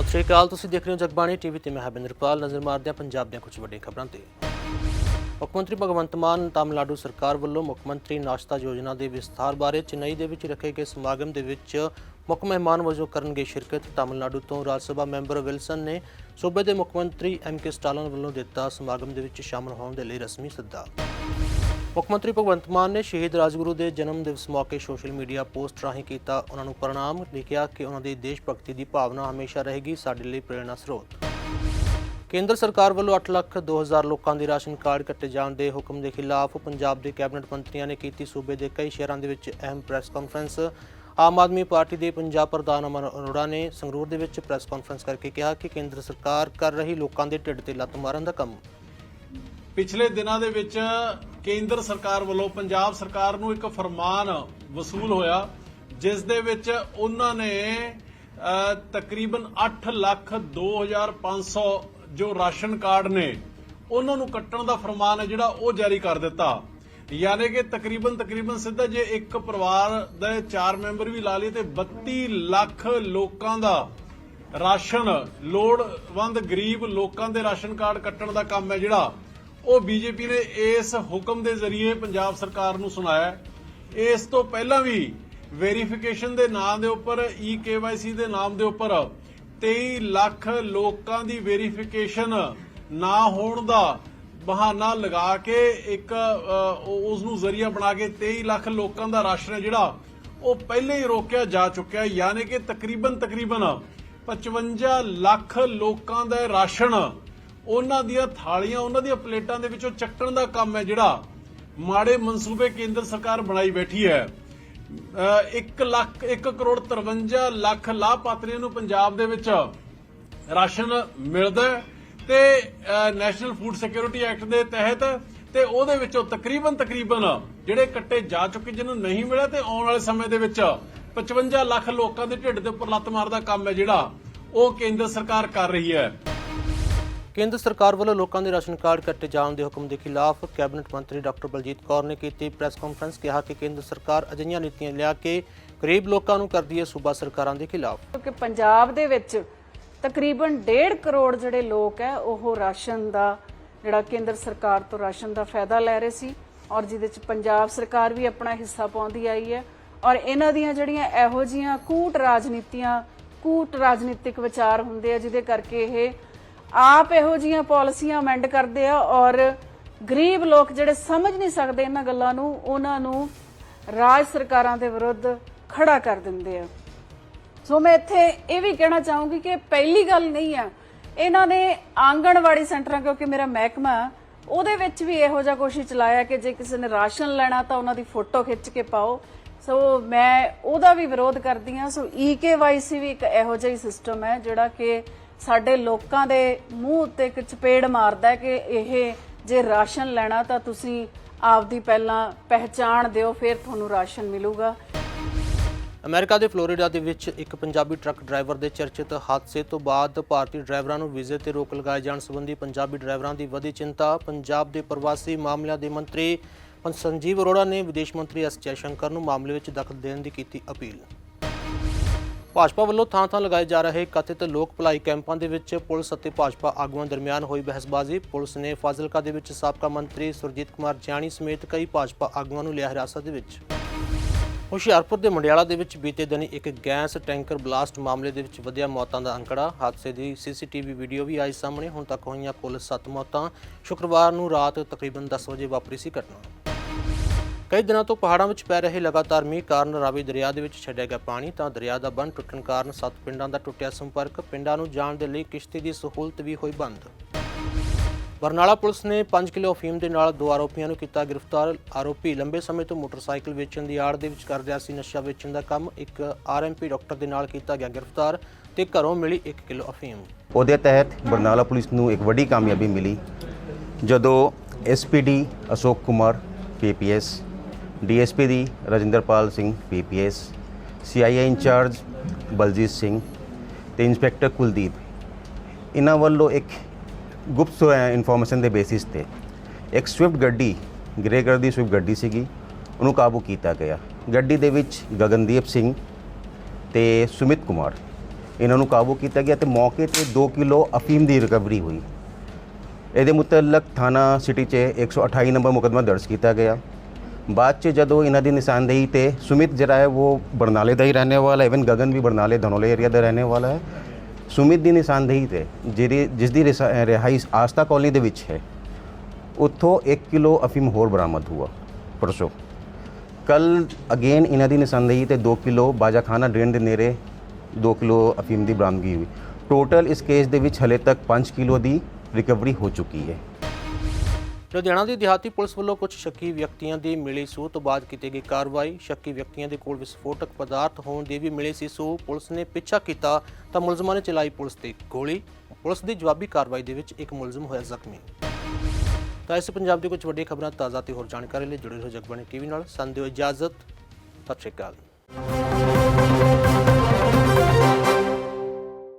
ਸਤਿ ਸ਼੍ਰੀ ਅਕਾਲ। ਤੁਸੀਂ ਦੇਖ ਰਹੇ ਹੋ ਜਗਬਾਣੀ ਟੀਵੀ ਤੇ ਮੈਂ ਹਬਿੰਦਰਪਾਲ ਨਜ਼ਰ ਮਾਰਦੇ ਹਾਂ ਪੰਜਾਬ ਦੀਆਂ ਕੁਝ ਵੱਡੀਆਂ ਖਬਰਾਂ ਤੇ। ਮੁੱਖ ਮੰਤਰੀ ਭਗਵੰਤ ਮਾਨ ਤਾਮਿਲਨਾਡੂ ਸਰਕਾਰ ਵੱਲੋਂ ਮੁੱਖ ਮੰਤਰੀ ਨਾਸ਼ਤਾ ਯੋਜਨਾ ਦੇ ਵਿਸਥਾਰ ਬਾਰੇ ਚੇਨਈ ਦੇ ਵਿੱਚ ਰੱਖੇ ਗਏ ਸਮਾਗਮ ਦੇ ਵਿੱਚ ਮੁੱਖ ਮਹਿਮਾਨ ਵਜੋਂ ਕਰਨਗੇ ਸ਼ਿਰਕਤ। ਤਾਮਿਲਨਾਡੂ ਤੋਂ ਰਾਜ ਸਭਾ ਮੈਂਬਰ ਵਿਲਸਨ ਨੇ ਸੂਬੇ ਦੇ ਮੁੱਖ ਮੰਤਰੀ ਐਮ ਕੇ ਸਟਾਲਨ ਵੱਲੋਂ ਦਿੱਤਾ ਸਮਾਗਮ ਦੇ ਵਿੱਚ ਸ਼ਾਮਲ ਹੋਣ ਦੇ ਲਈ ਰਸਮੀ ਸੱਦਾ। ਮੁੱਖ ਮੰਤਰੀ ਭਗਵੰਤ ਮਾਨ ਨੇ ਸ਼ਹੀਦ ਰਾਜਗੁਰੂ ਦੇ ਜਨਮ ਦਿਵਸ ਮੌਕੇ ਸੋਸ਼ਲ ਮੀਡੀਆ ਪੋਸਟ ਰਾਹੀਂ ਕੀਤਾ ਉਹਨਾਂ ਨੂੰ ਪ੍ਰਣਾਮ, ਲਿਖਿਆ ਕਿ ਉਹਨਾਂ ਦੀ ਦੇਸ਼ ਭਗਤੀ ਦੀ ਭਾਵਨਾ ਹਮੇਸ਼ਾ ਰਹੇਗੀ, ਸਾਡੇ ਲਈ ਪ੍ਰੇਰਣਾ ਸਰੋਤ। ਕੇਂਦਰ ਸਰਕਾਰ ਵੱਲੋਂ 8 ਲੱਖ 2000 ਲੋਕਾਂ ਦੇ ਰਾਸ਼ਨ ਕਾਰਡ ਕੱਟੇ ਜਾਣ ਦੇ ਹੁਕਮ ਦੇ ਖਿਲਾਫ ਪੰਜਾਬ ਦੇ ਕੈਬਨਿਟ ਮੰਤਰੀਆਂ ਨੇ ਕੀਤੀ ਸੂਬੇ ਦੇ ਕਈ ਸ਼ਹਿਰਾਂ ਦੇ ਵਿੱਚ ਅਹਿਮ press conference. Aam Aadmi Party ਦੇ ਪੰਜਾਬ ਪ੍ਰਧਾਨ ਅਮਰ ਅਰੋੜਾ ਨੇ ਸੰਗਰੂਰ ਦੇ ਵਿੱਚ ਪ੍ਰੈਸ ਕਾਨਫਰੰਸ ਕਰਕੇ ਕਿਹਾ ਕਿ ਕੇਂਦਰ ਸਰਕਾਰ ਕਰ ਰਹੀ ਲੋਕਾਂ ਦੇ ਢਿੱਡ ਤੇ ਲੱਤ ਮਾਰਨ ਦਾ ਕੰਮ। ਪਿਛਲੇ ਦਿਨਾਂ ਦੇ ਵਿੱਚ ਕੇਂਦਰ ਸਰਕਾਰ ਵੱਲੋਂ ਪੰਜਾਬ ਸਰਕਾਰ ਨੂੰ ਇੱਕ ਫਰਮਾਨ ਵਸੂਲ ਹੋਇਆ, ਜਿਸ ਦੇ ਵਿੱਚ ਉਹਨਾਂ ਨੇ ਤਕਰੀਬਨ 8 ਲੱਖ 2500 ਜੋ ਰਾਸ਼ਨ ਕਾਰਡ ਨੇ, ਉਹਨਾਂ ਨੂੰ ਕੱਟਣ ਦਾ ਫਰਮਾਨ ਹੈ ਜਿਹੜਾ ਉਹ ਜਾਰੀ ਕਰ ਦਿੱਤਾ। ਯਾਨੀ ਕਿ ਤਕਰੀਬਨ ਤਕਰੀਬਨ ਸਿੱਧਾ ਜੇ ਇੱਕ ਪਰਿਵਾਰ ਦੇ ਚਾਰ ਮੈਂਬਰ ਵੀ ਲਾ ਲਈਏ ਤੇ 32 ਲੱਖ ਲੋਕਾਂ ਦਾ ਰਾਸ਼ਨ, ਲੋੜਵੰਦ ਗਰੀਬ ਲੋਕਾਂ ਦੇ ਰਾਸ਼ਨ ਕਾਰਡ ਕੱਟਣ ਦਾ ਕੰਮ ਹੈ ਜਿਹੜਾ। ਉਹ ਬੀਜੇਪੀ ਨੇ ਇਸ ਹੁਕਮ ਦੇ ਜ਼ਰੀਏ ਪੰਜਾਬ ਸਰਕਾਰ ਨੂੰ ਸੁਣਾਇਆ ਇਸ ਤੋਂ ਪਹਿਲਾਂ ਵੀ ਵੈਰੀਫਿਕੇਸ਼ਨ ਦੇ ਨਾਂ ਦੇ ਉੱਪਰ ਈ ਕੇਵਾਈਸੀ ਦੇ ਨਾਮ ਦੇ ਉੱਪਰ 23 ਲੱਖ ਲੋਕਾਂ ਦੀ ਵੈਰੀਫਿਕੇਸ਼ਨ ਨਾ ਹੋਣ ਦਾ ਬਹਾਨਾ ਲਗਾ ਕੇ ਇੱਕ ਉਸ ਨੂੰ ਜ਼ਰੀਆ ਬਣਾ ਕੇ 23 ਲੱਖ ਲੋਕਾਂ ਦਾ ਰਾਸ਼ਨ ਹੈ ਜਿਹੜਾ ਉਹ ਪਹਿਲੇ ਹੀ ਰੋਕਿਆ ਜਾ ਚੁੱਕਿਆ ਯਾਨੀ ਕਿ ਤਕਰੀਬਨ ਤਕਰੀਬਨ 55 ਲੱਖ ਲੋਕਾਂ ਦਾ ਰਾਸ਼ਨ ਉਹਨਾਂ ਦੀਆਂ ਥਾਲੀਆਂ, ਉਹਨਾਂ ਦੀਆਂ ਪਲੇਟਾਂ ਦੇ ਵਿੱਚੋਂ ਚੱਕਣ ਦਾ ਕੰਮ ਹੈ ਜਿਹੜਾ ਮਾੜੇ ਮਨਸੂਬੇ ਕੇਂਦਰ ਸਰਕਾਰ ਬਣਾਈ ਬੈਠੀ ਹੈ। 1 ਲੱਖ 1 ਕਰੋੜ 53 ਲੱਖ ਲਾਭਪਾਤਰੀਆਂ ਨੂੰ ਪੰਜਾਬ ਦੇ ਵਿੱਚ ਰਾਸ਼ਨ ਮਿਲਦਾ ਤੇ ਨੈਸ਼ਨਲ ਫੂਡ ਸਿਕਿਉਰਿਟੀ ਐਕਟ ਦੇ ਤਹਿਤ ਤੇ ਉਹਦੇ ਵਿੱਚੋਂ ਤਕਰੀਬਨ ਤਕਰੀਬਨ ਜਿਹੜੇ ਕੱਟੇ ਜਾ ਚੁੱਕੇ ਜਿਹਨੂੰ ਨਹੀਂ ਮਿਲਿਆ ਤੇ ਆਉਣ ਵਾਲੇ ਸਮੇਂ ਦੇ ਵਿੱਚ 55 ਲੱਖ ਲੋਕਾਂ ਦੇ ਢਿੱਡ ਦੇ ਉੱਪਰ ਲੱਤ ਮਾਰਦਾ ਕੰਮ ਹੈ ਜਿਹੜਾ ਉਹ ਕੇਂਦਰ ਸਰਕਾਰ ਕਰ ਰਹੀ ਹੈ। ਕੇਂਦਰ ਸਰਕਾਰ ਵੱਲੋਂ ਲੋਕਾਂ ਦੇ ਰਾਸ਼ਨ ਕਾਰਡ ਕੱਟੇ ਜਾਣ ਦੇ ਹੁਕਮ ਦੇ ਖਿਲਾਫ ਕੈਬਨਿਟ ਮੰਤਰੀ ਡਾਕਟਰ ਬਲਜੀਤ ਕੌਰ ਨੇ ਕੀਤੀ ਪ੍ਰੈਸ ਕਾਨਫਰੰਸ, ਕਿਹਾ ਕਿ ਕੇਂਦਰ ਸਰਕਾਰ ਅਜਿਹੀਆਂ ਨੀਤੀਆਂ ਲਿਆ ਕੇ ਗਰੀਬ ਲੋਕਾਂ ਨੂੰ ਕਰਦੀ ਹੈ ਸੂਬਾ ਸਰਕਾਰਾਂ ਦੇ ਖਿਲਾਫ। ਕਿਉਂਕਿ ਪੰਜਾਬ ਦੇ ਵਿੱਚ ਤਕਰੀਬਨ 1.5 ਕਰੋੜ ਜਿਹੜੇ ਲੋਕ ਹੈ, ਉਹ ਰਾਸ਼ਨ ਦਾ ਜਿਹੜਾ ਕੇਂਦਰ ਸਰਕਾਰ ਤੋਂ ਰਾਸ਼ਨ ਦਾ ਫਾਇਦਾ ਲੈ ਰਹੇ ਸੀ ਔਰ ਜਿਹਦੇ ਚ ਪੰਜਾਬ ਸਰਕਾਰ ਵੀ ਆਪਣਾ ਹਿੱਸਾ ਪਾਉਂਦੀ ਆਈ ਹੈ ਔਰ ਇਹਨਾਂ ਦੀਆਂ ਜਿਹੜੀਆਂ ਇਹੋ ਜੀਆਂ ਕੂਟ ਰਾਜਨੀਤੀਆਂ, ਕੂਟ ਰਾਜਨੀਤਿਕ ਵਿਚਾਰ ਹੁੰਦੇ ਆ ਜਿਹਦੇ ਕਰਕੇ ਇਹ ਆਪ ਇਹੋ ਜੀਆਂ ਪਾਲਿਸੀਆਂ ਅਮੈਂਡ ਕਰਦੇ ਆ ਔਰ ਗਰੀਬ ਲੋਕ ਜਿਹੜੇ ਸਮਝ ਨਹੀਂ ਸਕਦੇ ਇਹਨਾਂ ਗੱਲਾਂ ਨੂੰ, ਉਹਨਾਂ ਨੂੰ ਰਾਜ ਸਰਕਾਰਾਂ ਦੇ ਵਿਰੁੱਧ ਖੜਾ ਕਰ ਦਿੰਦੇ ਆ। ਸੋ ਮੈਂ ਇੱਥੇ ਇਹ ਵੀ ਕਹਿਣਾ ਚਾਹੂੰਗੀ ਕਿ ਪਹਿਲੀ ਗੱਲ ਨਹੀਂ ਆ, ਇਹਨਾਂ ਨੇ ਆਂਗਣਵਾੜੀ ਸੈਂਟਰਾਂ, ਕਿਉਂਕਿ ਮੇਰਾ ਮਹਿਕਮਾ ਉਹਦੇ ਵਿੱਚ ਵੀ ਇਹੋ ਜਿਹਾ ਕੋਸ਼ਿਸ਼ ਚਲਾਇਆ ਕਿ ਜੇ ਕਿਸੇ ਨੇ ਰਾਸ਼ਨ ਲੈਣਾ ਤਾਂ ਉਹਨਾਂ ਦੀ ਫੋਟੋ ਖਿੱਚ ਕੇ ਪਾਓ। ਸੋ ਮੈਂ ਉਹਦਾ ਵੀ ਵਿਰੋਧ ਕਰਦੀ ਹਾਂ ਸੋ ਈਕੇਵਾਈਸੀ ਵੀ ਇੱਕ ਇਹੋ ਜਿਹਾ ਹੀ ਸਿਸਟਮ ਹੈ ਜਿਹੜਾ ਕਿ ਸਾਡੇ ਲੋਕਾਂ ਦੇ ਮੂੰਹ ਉੱਤੇ ਇੱਕ ਚਪੇੜ ਮਾਰਦਾ ਹੈ ਕਿ ਇਹ ਜੇ ਰਾਸ਼ਨ ਲੈਣਾ ਤਾਂ ਤੁਸੀਂ ਆਪਦੀ ਪਹਿਲਾਂ ਪਹਿਚਾਣ ਦਿਓ, ਫਿਰ ਤੁਹਾਨੂੰ ਰਾਸ਼ਨ ਮਿਲੂਗਾ। ਅਮਰੀਕਾ ਦੇ ਫਲੋਰੀਡਾ ਦੇ ਵਿੱਚ ਇੱਕ ਪੰਜਾਬੀ ਟਰੱਕ ਡਰਾਈਵਰ ਦੇ ਚਰਚਿਤ ਹਾਦਸੇ ਤੋਂ ਬਾਅਦ ਭਾਰਤੀ ਡਰਾਈਵਰਾਂ ਨੂੰ ਵੀਜ਼ੇ ਤੇ ਰੋਕ ਲਗਾਏ ਜਾਣ ਸੰਬੰਧੀ ਪੰਜਾਬੀ ਡਰਾਈਵਰਾਂ ਦੀ ਵਧੀ ਚਿੰਤਾ। ਪੰਜਾਬ ਦੇ ਪ੍ਰਵਾਸੀ ਮਾਮਲਿਆਂ ਦੇ ਮੰਤਰੀ ਪੰਜ ਸੰਜੀਵ ਅਰੋੜਾ ਨੇ ਵਿਦੇਸ਼ ਮੰਤਰੀ ਐਸ ਜੈਸ਼ੰਕਰ ਨੂੰ ਮਾਮਲੇ ਵਿੱਚ ਦਖਲ ਦੇਣ ਦੀ ਕੀਤੀ ਅਪੀਲ। ਭਾਜਪਾ ਵੱਲੋਂ ਥਾਂ-ਥਾਂ ਲਗਾਏ ਜਾ ਰਹੇ ਕਥਿਤ ਲੋਕ ਭਲਾਈ ਕੈਂਪਾਂ ਦੇ ਵਿੱਚ ਪੁਲਿਸ ਅਤੇ ਭਾਜਪਾ ਆਗੂਆਂ ਦਰਮਿਆਨ ਹੋਈ ਬਹਿਸਬਾਜ਼ੀ। ਪੁਲਿਸ ਨੇ ਫਾਜ਼ਿਲਕਾ ਦੇ ਵਿੱਚ ਸਾਬਕਾ ਮੰਤਰੀ ਸੁਰਜੀਤ ਕੁਮਾਰ ਜਾਣੀ ਸਮੇਤ ਕਈ ਭਾਜਪਾ ਆਗੂਆਂ ਨੂੰ ਲਿਆ ਹਿਰਾਸਤ ਦੇ ਵਿੱਚ। ਹੁਸ਼ਿਆਰਪੁਰ ਦੇ ਮੰਡਿਆਲਾ ਦੇ ਵਿੱਚ ਬੀਤੇ ਦਿਨ ਇੱਕ ਗੈਸ ਟੈਂਕਰ ਬਲਾਸਟ ਮਾਮਲੇ ਦੇ ਵਿੱਚ ਵਧਿਆ ਮੌਤਾਂ ਦਾ ਅੰਕੜਾ। ਹਾਦਸੇ ਦੀ ਸੀਸੀਟੀਵੀ ਵੀਡੀਓ ਵੀ ਆਈ ਸਾਹਮਣੇ। ਹੁਣ ਤੱਕ ਹੋਈਆਂ ਕੁੱਲ 7 ਮੌਤਾਂ। ਸ਼ੁੱਕਰਵਾਰ ਨੂੰ ਰਾਤ ਤਕਰੀਬਨ 10 ਵਜੇ ਵਾਪਰੀ ਸੀ ਘਟਨਾ। ਕਈ ਦਿਨਾਂ ਤੋਂ ਪਹਾੜਾਂ ਵਿੱਚ ਪੈ ਰਹੇ ਲਗਾਤਾਰ ਮੀਂਹ ਕਾਰਨ ਰਾਵੀ ਦਰਿਆ ਦੇ ਵਿੱਚ ਛੱਡਿਆ ਗਿਆ ਪਾਣੀ, ਤਾਂ ਦਰਿਆ ਦਾ ਬੰਨ ਟੁੱਟਣ ਕਾਰਨ ਸੱਤ ਪਿੰਡਾਂ ਦਾ ਟੁੱਟਿਆ ਸੰਪਰਕ, ਪਿੰਡਾਂ ਨੂੰ ਜਾਣ ਦੇ ਲਈ ਕਿਸ਼ਤੀ ਦੀ ਸਹੂਲਤ ਵੀ ਹੋਈ ਬੰਦ। ਬਰਨਾਲਾ ਪੁਲਿਸ ਨੇ 5 ਕਿਲੋ ਅਫੀਮ ਦੇ ਨਾਲ ਦੋ ਆਰੋਪੀਆਂ ਨੂੰ ਕੀਤਾ ਗ੍ਰਿਫਤਾਰ। ਆਰੋਪੀ ਲੰਬੇ ਸਮੇਂ ਤੋਂ ਮੋਟਰਸਾਈਕਲ ਵੇਚਣ ਦੀ ਆੜ ਦੇ ਵਿੱਚ ਕਰ ਰਿਹਾ ਸੀ। ਨਸ਼ਾ ਵੇਚਣ ਦਾ ਕੰਮ ਇੱਕ ਆਰਐਮਪੀ ਡਾਕਟਰ ਦੇ ਨਾਲ ਕੀਤਾ ਗਿਆ ਗ੍ਰਿਫਤਾਰ ਤੇ ਘਰੋਂ ਮਿਲੀ 1 ਕਿਲੋ ਅਫੀਮ। ਉਹਦੇ ਤਹਿਤ ਬਰਨਾਲਾ ਪੁਲਿਸ ਨੂੰ ਇੱਕ ਵੱਡੀ ਕਾਮਯਾਬੀ ਮਿਲੀ। ਜਦੋਂ SPD Ashok Kumar PPS DSP ਦੀ Rajinderpal Singh, PPS CIA incharge Baljit Singh ਤੇ ਇੰਸਪੈਕਟਰ ਕੁਲਦੀਪ। ਇਹਨਾਂ ਵੱਲੋਂ ਇੱਕ ਗੁਪਤ ਇਨਫੋਰਮੇਸ਼ਨ ਦੇ ਬੇਸਿਸ ਤੇ ਇੱਕ ਸਵਿਫਟ ਗੱਡੀ, ਗ੍ਰੇ ਕਲਰ ਦੀ ਸਵਿਫਟ ਗੱਡੀ ਸੀਗੀ, ਉਹਨੂੰ ਕਾਬੂ ਕੀਤਾ ਗਿਆ। ਗੱਡੀ ਦੇ ਵਿੱਚ ਗਗਨਦੀਪ ਸਿੰਘ ਤੇ ਸੁਮਿਤ ਕੁਮਾਰ। ਇਹਨਾਂ ਨੂੰ ਕਾਬੂ ਕੀਤਾ ਗਿਆ ਤੇ ਮੌਕੇ ਤੇ 2 ਕਿਲੋ ਅਫੀਮ ਦੀ ਰਿਕਵਰੀ ਹੋਈ। ਇਹਦੇ ਮੁਤਲਕ ਥਾਣਾ ਸਿਟੀ 'ਚ 128 ਨੰਬਰ ਮੁਕੱਦਮਾ ਦਰਜ ਕੀਤਾ ਗਿਆ। ਬਾਅਦ 'ਚ ਜਦੋਂ ਇਹਨਾਂ ਦੀ ਨਿਸ਼ਾਨਦੇਹੀ ਤੇ ਸੁਮਿਤ ਜਿਹੜਾ ਹੈ ਉਹ ਬਰਨਾਲੇ ਦਾ ਹੀ ਰਹਿਣੇ ਵਾਲਾ ਇਵਨ ਗਗਨ ਵੀ ਬਰਨਾਲੇ ਧਨੌਲੇ ਏਰੀਆ ਦਾ ਰਹਿਣੇ ਵਾਲਾ ਹੈ। ਸੁਮਿਤ ਦੀ ਨਿਸ਼ਾਨਦੇਹੀ ਤੇ ਜਿਹੜੀ, ਜਿਸ ਦੀ ਰਿਸਾ- ਅਹ ਰਿਹਾਇਸ਼ ਆਸਤਾ ਕਾਲਨੀ ਦੇ ਵਿੱਚ ਹੈ, ਉੱਥੋਂ 1 ਕਿਲੋ ਅਫੀਮ ਹੋਰ ਬਰਾਮਦ ਹੁਆ ਪਰਸੋਂ। ਕੱਲ ਅਗੇਨ ਇਹਨਾਂ ਦੀ ਨਿਸ਼ਾਨਦੇਹੀ ਤੇ 2 ਕਿਲੋ ਬਾਜਾਖਾਨਾ ਡਰੇਨ ਦੇ ਨੇੜੇ 2 ਕਿਲੋ ਅਫੀਮ ਦੀ ਬਰਾਮਦਗੀ ਹੋਈ। ਟੋਟਲ ਇਸ ਕੇਸ ਦੇ ਵਿੱਚ ਹਲੇ ਤੱਕ 5 ਕਿਲੋ ਦੀ ਰਿਕਵਰੀ ਹੋ ਚੁੱਕੀ ਹੈ। ਲੁਧਿਆਣਾ ਦੀ ਦਿਹਾਤੀ ਪੁਲਿਸ ਵੱਲੋਂ ਕੁਝ ਸ਼ੱਕੀ ਵਿਅਕਤੀਆਂ ਦੀ ਮਿਲੀ ਸੂਹ ਤੋਂ ਬਾਅਦ ਕੀਤੀ ਗਈ ਕਾਰਵਾਈ। ਸ਼ੱਕੀ ਵਿਅਕਤੀਆਂ ਦੇ ਕੋਲ ਵਿਸਫੋਟਕ ਪਦਾਰਥ ਹੋਣ ਦੀ ਵੀ ਮਿਲੀ ਸੀ ਸੂਹ। ਪੁਲਿਸ ਨੇ ਪਿੱਛਾ ਕੀਤਾ ਤਾਂ ਮੁਲਜ਼ਮਾਂ ਨੇ ਚਲਾਈ ਪੁਲਿਸ ਤੇ ਗੋਲੀ। ਪੁਲਿਸ ਦੀ ਜਵਾਬੀ ਕਾਰਵਾਈ ਦੇ ਵਿੱਚ ਇੱਕ ਮੁਲਜ਼ਮ ਹੋਇਆ ਜ਼ਖਮੀ। ਤਾਂ ਇਸ ਪੰਜਾਬ ਦੀ ਕੁਝ ਵੱਡੀਆਂ ਖਬਰਾਂ ਤਾਜ਼ਾ ਤੇ ਹੋਰ ਜਾਣਕਾਰੀ ਲਈ ਜੁੜੇ ਰਹੋ ਜਗਬਾਣੀ ਟੀਵੀ ਨਾਲ। ਸੰਦਿਓ ਇਜਾਜ਼ਤ। ਸਤਿ ਸ਼੍ਰੀ ਅਕਾਲ।